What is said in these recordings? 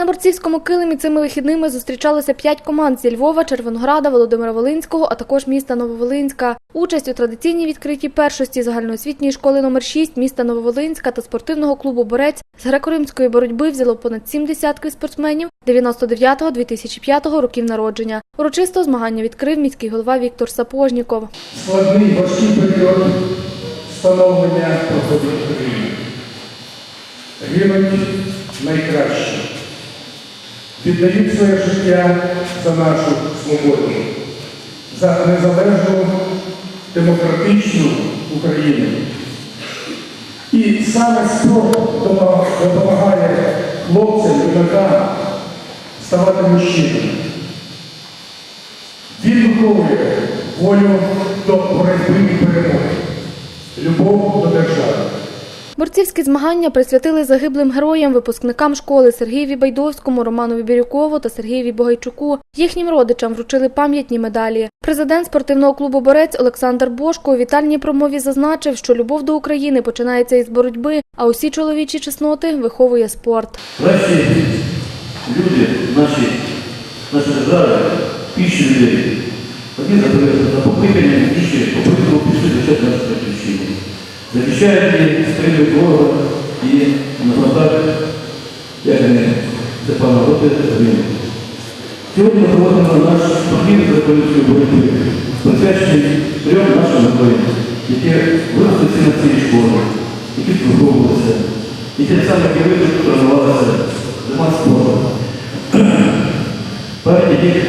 На борцівському килимі цими вихідними зустрічалися п'ять команд зі Львова, Червонограда, Володимира Волинського, а також міста Нововолинська. Участь у традиційній відкритій першості загальноосвітньої школи номер 6 міста Нововолинська та спортивного клубу Борець з греко-римської боротьби взяло понад сім десятків спортсменів 99-2005 років народження. Урочисто змагання відкрив міський голова Віктор Сапожніков. складний важкий період становлення проходить Україні. Гинуть найкращі, віддають своє життя за нашу свободу, за незалежну демократичну Україну. І саме спорт допомагає- хлопцям, юнакам ставати мужчинами. Він виховує волю до боротьби і перемоги, любов до держави. Борцівські змагання присвятили загиблим героям, випускникам школи Сергієві Байдовському, Романові Бірюкову та Сергієві Богайчуку. Їхнім родичам вручили пам'ятні медалі. Президент спортивного клубу Борець Олександр Бошко у вітальній промові зазначив, що любов до України починається із боротьби, а усі чоловічі чесноти виховує спорт. Кращі люди наші, держави, піші людей. Одні за, за покликанням, інші по прикладу пішли захищати нашу батьківщину. Захищають її, стримують ворога і на фронтах, як не Степана Роти, гинуть. Сьогодні ми проводимо наш турнір за політичної боротьби, присвячений трьом нашим героям, які виросли всі на цій школі, які тут виховувалися, і тим самим, які ви тут тренувалися, займатися спортом. Пам'ять яких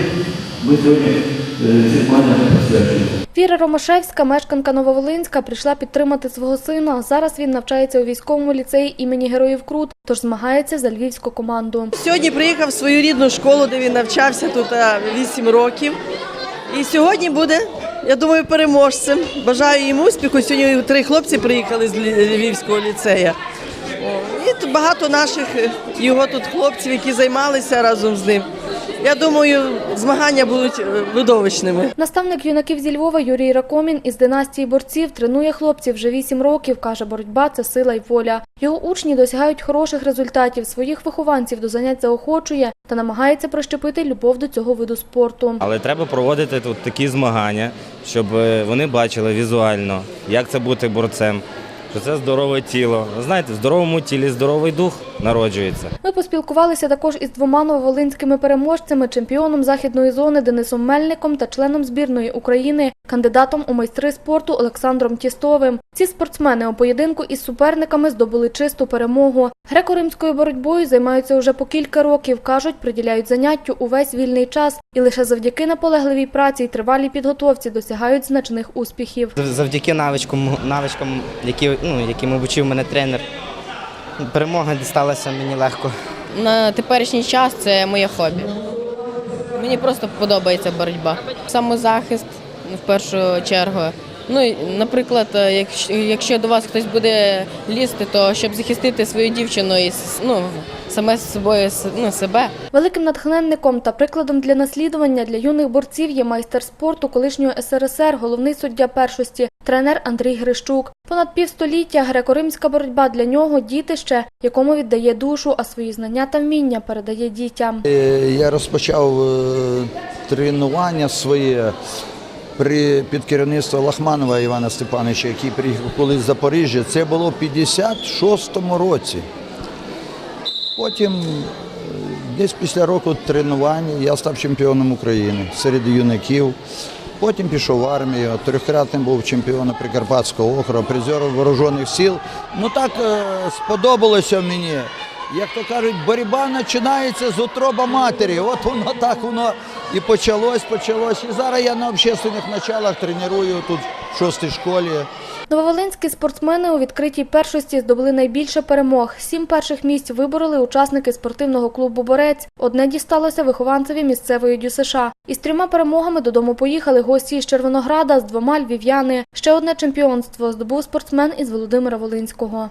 ми сьогодні е, ці змагання присвячуємо. Віра Ромашевська, мешканка Нововолинська, прийшла підтримати свого сина. Зараз він навчається у військовому ліцеї імені Героїв Крут, тож змагається за львівську команду. Сьогодні приїхав в свою рідну школу, де він навчався тут 8 років. І сьогодні буде, я думаю, переможцем. Бажаю йому успіху. Сьогодні три хлопці приїхали з Львівського ліцею. І багато наших е, його тут хлопців, які займалися разом з ним. Я думаю, змагання будуть е, видовищними. Наставник юнаків зі Львова Юрій Ракомін із династії борців тренує хлопців вже вісім років. каже, боротьба це сила й воля. Його учні досягають хороших результатів. Своїх вихованців до занять заохочує та намагається прищепити любов до цього виду спорту. Але треба проводити тут такі змагання, щоб е, вони бачили візуально, як це бути борцем, що це здорове тіло. Ви Знаєте, в здоровому тілі здоровий дух народжується. Ми поспілкувалися також із двома нововолинськими переможцями, чемпіоном західної зони Денисом Мельником та членом збірної України, кандидатом у майстри спорту Олександром Тістовим. Ці спортсмени у поєдинку із суперниками здобули чисту перемогу. Греко-римською боротьбою займаються уже по кілька років. кажуть, приділяють заняттю увесь вільний час, і лише завдяки наполегливій праці й тривалій підготовці досягають значних успіхів. Завдяки навичкам, навичкам які, ну, яким обучив мене тренер, перемога дісталася мені легко. На теперішній час це моє хобі. Мені просто подобається боротьба. Самозахист в першу чергу. Ну, наприклад, е, якщо, якщо до вас хтось буде лізти, то щоб захистити свою дівчину і ну, саме з собою с- ну, себе. Великим натхненником та прикладом для наслідування для юних борців є майстер спорту колишнього СРСР, головний суддя першості, тренер Андрій Грищук. Понад півстоліття греко-римська боротьба для нього дітище, якому віддає душу, а свої знання та вміння передає дітям. Е, Я розпочав е, тренування своє при під керівництвом Лахманова Івана Степановича, який приїхав колись з Запоріжжя. Це було в 56-му році. Потім, е, десь після року тренувань, я став чемпіоном України серед юнаків. Потім пішов в армію, трьохкратним був чемпіоном Прикарпатського округу, призером вооружених сил. Ну так е, сподобалося мені. Як то кажуть, боротьба починається з утроба матері. От воно так воно і почалось, почалось. І зараз я на общественних началах треную тут в шостій школі. Нововолинські спортсмени у відкритій першості здобули найбільше перемог. Сім перших місць вибороли учасники спортивного клубу Борець. Одне дісталося вихованцеві місцевої ДЮСШ. Із трьома перемогами додому поїхали гості із Червонограда, з двома львів'яни. Ще одне чемпіонство здобув спортсмен із Володимира Волинського.